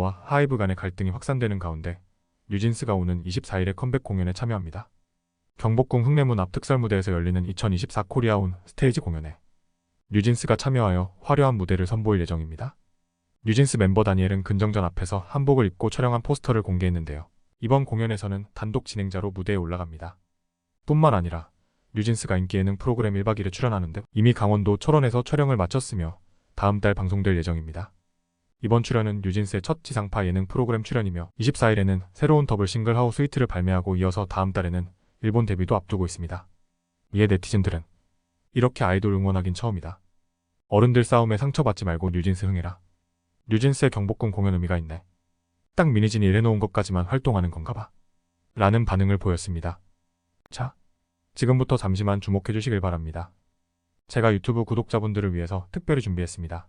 와 하이브 간의 갈등이 확산되는 가운데 뉴진스가 오는 24일에 컴백 공연에 참여합니다. 경복궁 흑내문 앞 특설 무대에서 열리는 2024 코리아온 스테이지 공연에 뉴진스가 참여하여 화려한 무대를 선보일 예정입니다. 뉴진스 멤버 다니엘은 근정전 앞에서 한복을 입고 촬영한 포스터를 공개했는데요. 이번 공연에서는 단독 진행자로 무대에 올라갑니다. 뿐만 아니라 뉴진스가 인기 예능 프로그램 1박 2일에 출연하는 데 이미 강원도 철원에서 촬영을 마쳤으며 다음 달 방송될 예정입니다. 이번 출연은 뉴진스의 첫 지상파 예능 프로그램 출연이며 24일에는 새로운 더블 싱글 하우 스위트를 발매하고 이어서 다음 달에는 일본 데뷔도 앞두고 있습니다. 이에 네티즌들은 이렇게 아이돌 응원하긴 처음이다. 어른들 싸움에 상처받지 말고 뉴진스 흥해라. 뉴진스의 경복궁 공연 의미가 있네. 딱 미니진이 일해놓은 것까지만 활동하는 건가 봐. 라는 반응을 보였습니다. 자, 지금부터 잠시만 주목해 주시길 바랍니다. 제가 유튜브 구독자분들을 위해서 특별히 준비했습니다.